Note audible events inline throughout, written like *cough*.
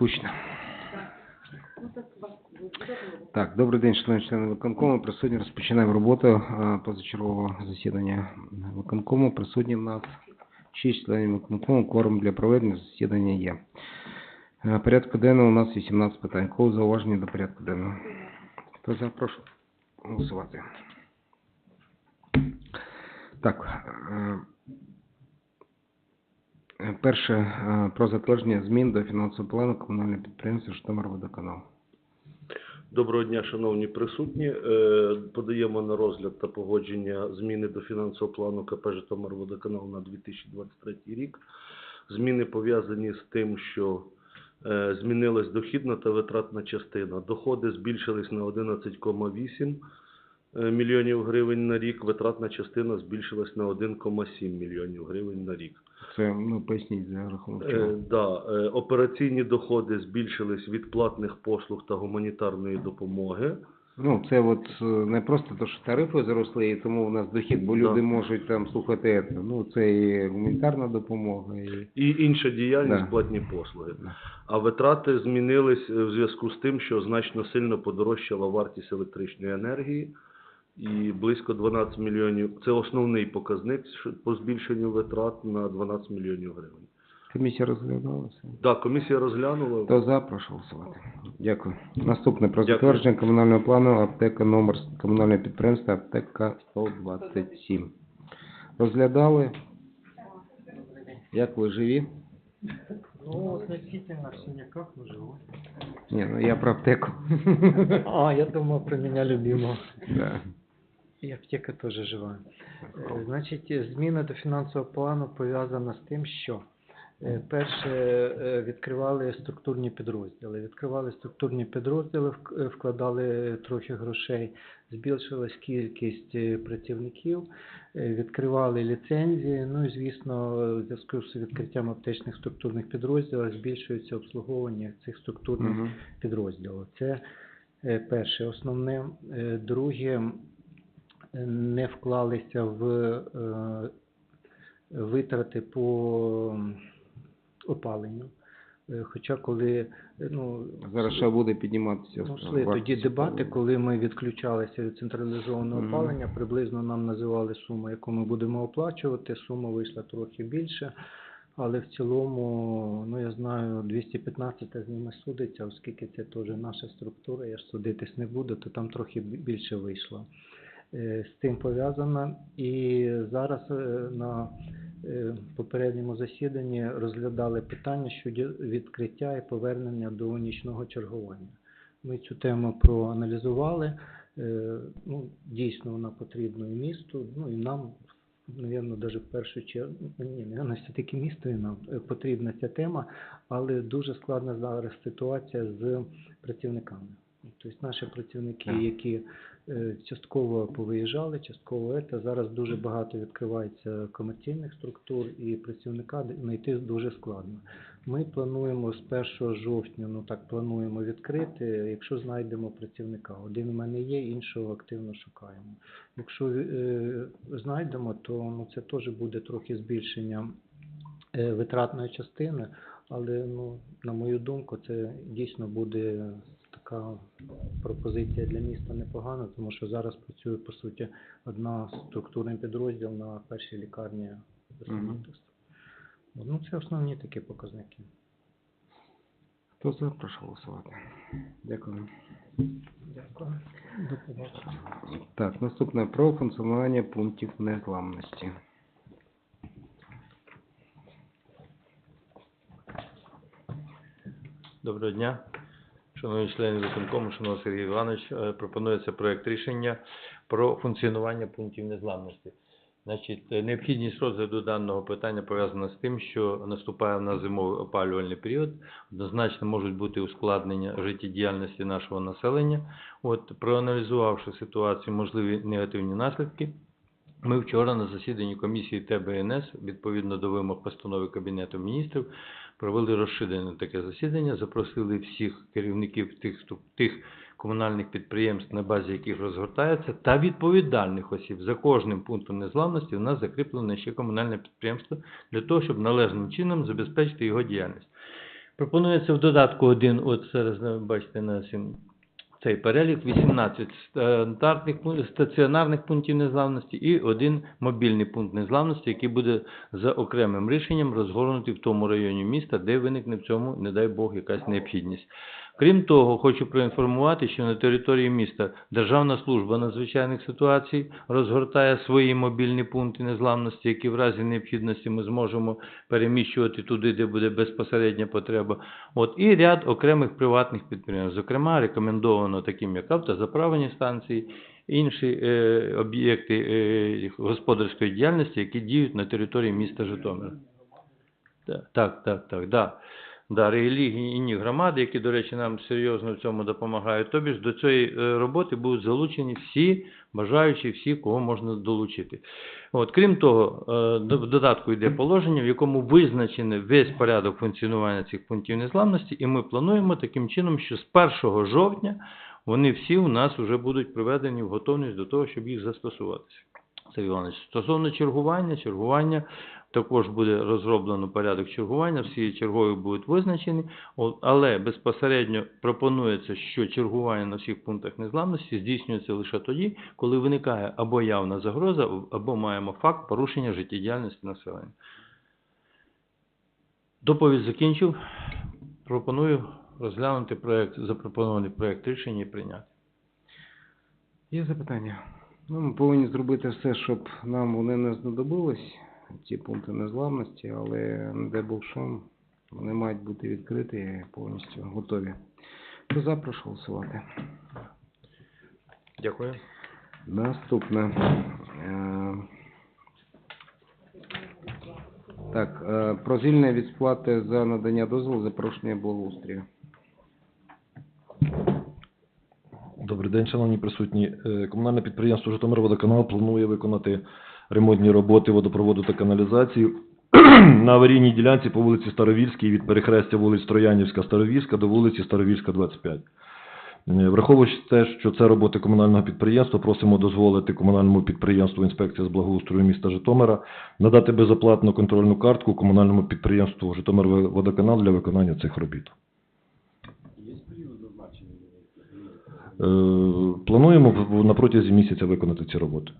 Скучно. Так, добрий день, члени члени виконкому. Присутні розпочинаємо роботу позачергового засідання виконкому. Присутні в нас 6 членів виконкому. Кворум для проведення засідання є. Е, Порядку денного у нас 18 питань. Кого зауваження до порядку денного? Хто за, прошу голосувати. Так, е, перше е, про затвердження змін до фінансового плану комунального підприємства Житомирводоканал. Доброго дня, шановні присутні. Е, Подаємо на розгляд та погодження зміни до фінансового плану КП «Житомирводоканал» на 2023 рік. Зміни пов'язані з тим, що е, змінилась дохідна та витратна частина. Доходи збільшились на 11,8 е, мільйонів гривень на рік, витратна частина збільшилась на 1,7 мільйонів гривень на рік. Це, ну, поясніть за рахунок Е, да, е, операційні доходи збільшились від платних послуг та гуманітарної допомоги. Ну, це от е, не просто то, що тарифи зросли, і тому у нас дохід, бо Да. люди можуть там слухати, це. ну, це і гуманітарна допомога, і... І інша діяльність Да. платні послуги. Да. А витрати змінились е, в зв'язку з тим, що значно сильно подорожчала вартість електричної енергії. І близько 12 мільйонів. Це основний показник по збільшенню витрат на 12 мільйонів гривень. Комісія розглядалася. Так, комісія розглянула. Хто за, прошу голосувати. Дякую. Наступне про Дякую. затвердження комунального плану аптека номер комунального підприємства аптека 127. Розглядали? Як ви живі? Ну, относительно в синяках мы живем. Ні, ну я про аптеку. А, я думал про меня любимого. Да. І аптека теж жива. Е, Значить, зміна до фінансового плану пов'язана з тим, що перше е, відкривали структурні підрозділи. Відкривали структурні підрозділи, е, вкладали трохи грошей, збільшилась кількість е, працівників, е, відкривали ліцензії. Ну і звісно, в зв'язку з відкриттям аптечних структурних підрозділів збільшується обслуговування цих структурних Мгм. підрозділу. Це перше, основне. Друге, не вклалися в е, витрати по опаленню. Е, Хоча коли е, ну, Зараз ще буде підніматися. ну, йшли тоді дебати, коли ми відключалися від централізованого опалення, приблизно нам називали суму, яку ми будемо оплачувати. Сума вийшла трохи більше, але в цілому, ну я знаю, 215 з ними судиться, оскільки це теж наша структура, я ж судитись не буду, то там трохи більше вийшло. Е, З цим пов'язано. І зараз е, на е, попередньому засіданні розглядали питання щодо відкриття і повернення до нічного чергування. Ми цю тему проаналізували. Ну, дійсно, вона потрібна і місту, ну і нам, напевно, навіть в першу чергу, ні, напевно, все-таки місту і нам потрібна ця тема, але дуже складна зараз ситуація з працівниками. Тобто наші працівники, які частково повиїжджали, частково це, зараз дуже багато відкривається комерційних структур і працівника знайти дуже складно. Ми плануємо з 1 жовтня, ну так плануємо відкрити, якщо знайдемо працівника. Один у мене є, іншого активно шукаємо. Якщо е, знайдемо, то ну, це теж буде трохи збільшення е, витратної частини, але ну, на мою думку, це дійсно буде така пропозиція для міста непогана, тому що зараз працює по суті одна структурний підрозділ на першій лікарні Христос. Ну, це основні такі показники. Хто за, прошу голосувати. Дякую. Дякую. До побачення. Так, наступне про функціонування пунктів незламності. Доброго дня, шановні члени виконкому, шановний Сергій Іванович. Е, Пропонується проект рішення про функціонування пунктів незламності. Значить, е, необхідність розгляду даного питання пов'язана з тим, що наступає в нас зимовий опалювальний період. Однозначно можуть бути ускладнення життєдіяльності нашого населення. От, проаналізувавши ситуацію, можливі негативні наслідки, ми вчора на засіданні комісії ТБНС, відповідно до вимог постанови Кабінету міністрів, провели розширене таке засідання, запросили всіх керівників тих, тих комунальних підприємств, на базі яких розгортається, та відповідальних осіб. За кожним пунктом незламності у нас закріплене ще комунальне підприємство для того, щоб належним чином забезпечити його діяльність. Пропонується в додатку один, от зараз бачите на цим цей перелік 18 стандартних пун- стаціонарних пунктів незламності і один мобільний пункт незламності, який буде за окремим рішенням розгорнутий в тому районі міста, де виникне в цьому, не дай Бог, якась необхідність. Крім того, хочу проінформувати, що на території міста Державна служба надзвичайних ситуацій розгортає свої мобільні пункти незламності, які в разі необхідності ми зможемо переміщувати туди, де буде безпосередня потреба. От і ряд окремих приватних підприємств, зокрема рекомендовано таким як автозаправні станції, інші е, об'єкти е, господарської діяльності, які діють на території міста Житомира. Так, так, так, так, да. Да, релігійні громади, які, до речі, нам серйозно в цьому допомагають. Тобі ж до цієї е, роботи будуть залучені всі бажаючі, всі, кого можна долучити. От, крім того, е, в додатку йде положення, в якому визначений весь порядок функціонування цих пунктів незламності, і ми плануємо таким чином, що з 1 жовтня вони всі у нас вже будуть приведені в готовність до того, щоб їх застосуватися. Іванович, стосовно чергування, чергування також буде розроблено порядок чергування, всі чергові будуть визначені, але безпосередньо пропонується, що чергування на всіх пунктах незламності здійснюється лише тоді, коли виникає або явна загроза, або маємо факт порушення життєдіяльності населення. Доповідь закінчив. Пропоную розглянути проект, запропонований проект рішення і прийняти. Є запитання? Ну, ми повинні зробити все, щоб нам вони не знадобились, ці пункти незламності, але не дай Бог що, вони мають бути відкриті і повністю готові. Хто за, прошу голосувати. Дякую. Наступне. Е, Так, е, про звільнення від сплати за надання дозволу за порушення благоустрою. Добрий день, шановні присутні. Е, Комунальне підприємство «Житомирводоканал» планує виконати ремонтні роботи водопроводу та каналізації *clears throat* на аварійній ділянці по вулиці Старовільській від перехрестя вулиць Троянівська, Старовільська до вулиці Старовільська, 25. Е, Враховуючи те, що це роботи комунального підприємства, просимо дозволити комунальному підприємству інспекція з благоустрою міста Житомира надати безоплатну контрольну картку комунальному підприємству «Житомирводоканал» для виконання цих робіт. Е, Плануємо в- на протязі місяця виконати ці роботи.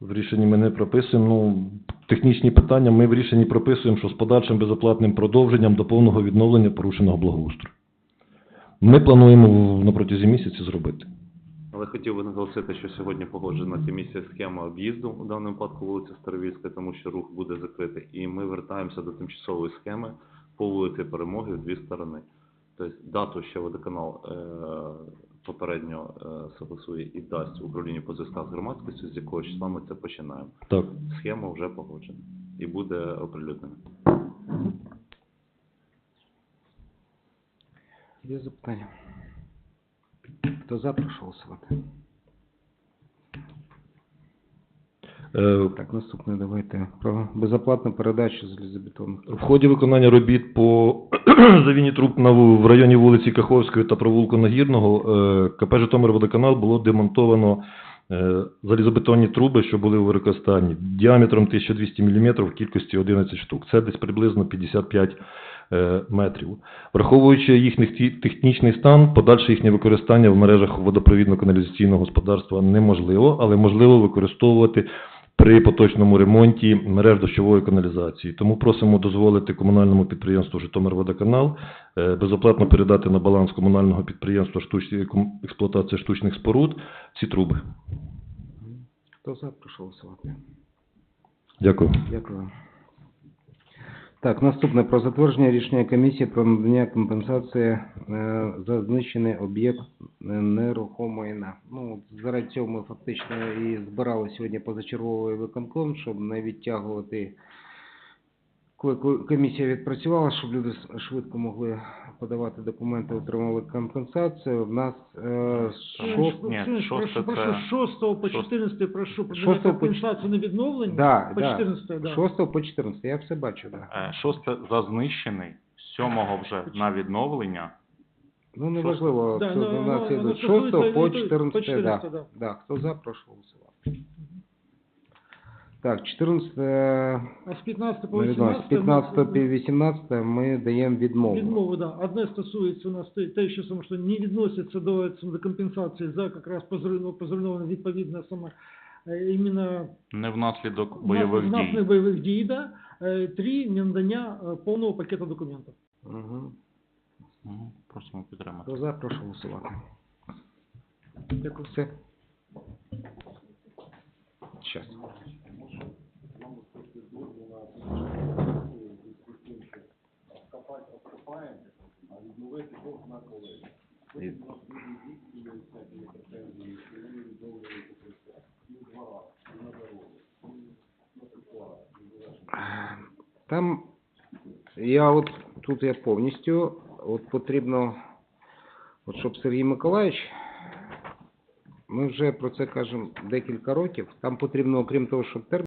В рішенні ми не прописуємо. Ну, технічні питання ми в рішенні прописуємо, що з подальшим безоплатним продовженням до повного відновлення порушеного благоустрою. Ми плануємо в- на протязі місяця зробити. Але хотів би наголосити, що сьогодні погоджена комісія схема об'їзду у даному випадку вулиці Старовільська, тому що рух буде закритий. І ми вертаємося до тимчасової схеми по вулиці Перемоги в дві сторони. Тобто дату ще водоканал е, попередньо е, согласує і дасть управлінню по зв'язках з громадськістю, з якого числа ми це починаємо. Так. Схема вже погоджена і буде оприлюднена. Є запитання? Хто за, прошу голосувати. Е, Так, наступне давайте про безоплатну передачу залізобетонних В ході виконання робіт по *clears throat* завіні труб на в районі вулиці Каховської та провулку Нагірного е, КП «Житомирводоканал» було демонтовано е, залізобетонні труби, що були у використанні діаметром 1200 мм в кількості 11 штук. Це десь приблизно 55 е, метрів. Враховуючи їхній технічний стан, подальше їхнє використання в мережах водопровідно-каналізаційного господарства неможливо, але можливо використовувати при поточному ремонті мереж дощової каналізації. Тому просимо дозволити комунальному підприємству «Житомирводоканал» е, безоплатно передати на баланс комунального підприємства штучні, ком- експлуатація штучних споруд ці труби. Хто за, прошу голосувати. Дякую. Дякую. Так, наступне про затвердження рішення комісії про надання компенсації е, за знищений об'єкт нерухомої майна. Ну, заради цього ми фактично і збирали сьогодні позачерговий виконком, щоб не відтягувати, коли комісія відпрацювала, щоб люди швидко могли подавати документи, отримали компенсацію. В нас е, шост... Ні, шосте прошу, це- 6 по 14 прошу про компенсацію на відновлення. Да, по да. 14, да. 6 по 14, я все бачу, да. Е, Шосте за знищений, сьомого вже на відновлення. Ну, неважливо, Да, це ну, до нас ну, воно 6 стосується по і той- 14, по 14, да. да. Да, хто за, прошу голосувати. Так, 14 А з 15 по З 18 15 по 18 ми даємо відмову. Відмови, да. Одне стосується у нас те, те, що саме що не відноситься до, до компенсації за якраз позруйно- позруйноване відповідно саме е, іменно Не внаслідок бойових внаслідок дій. бойових дій, да. Е, Три, ненадання е, повного пакету документів. Угу. Мгм. Просимо підтримати. Хто за, прошу голосувати. Дякую. Все. Щас. Там я от тут я повністю от потрібно, от щоб Сергій Миколаївич, ми вже про це кажемо декілька років. Там потрібно, окрім того, щоб термін.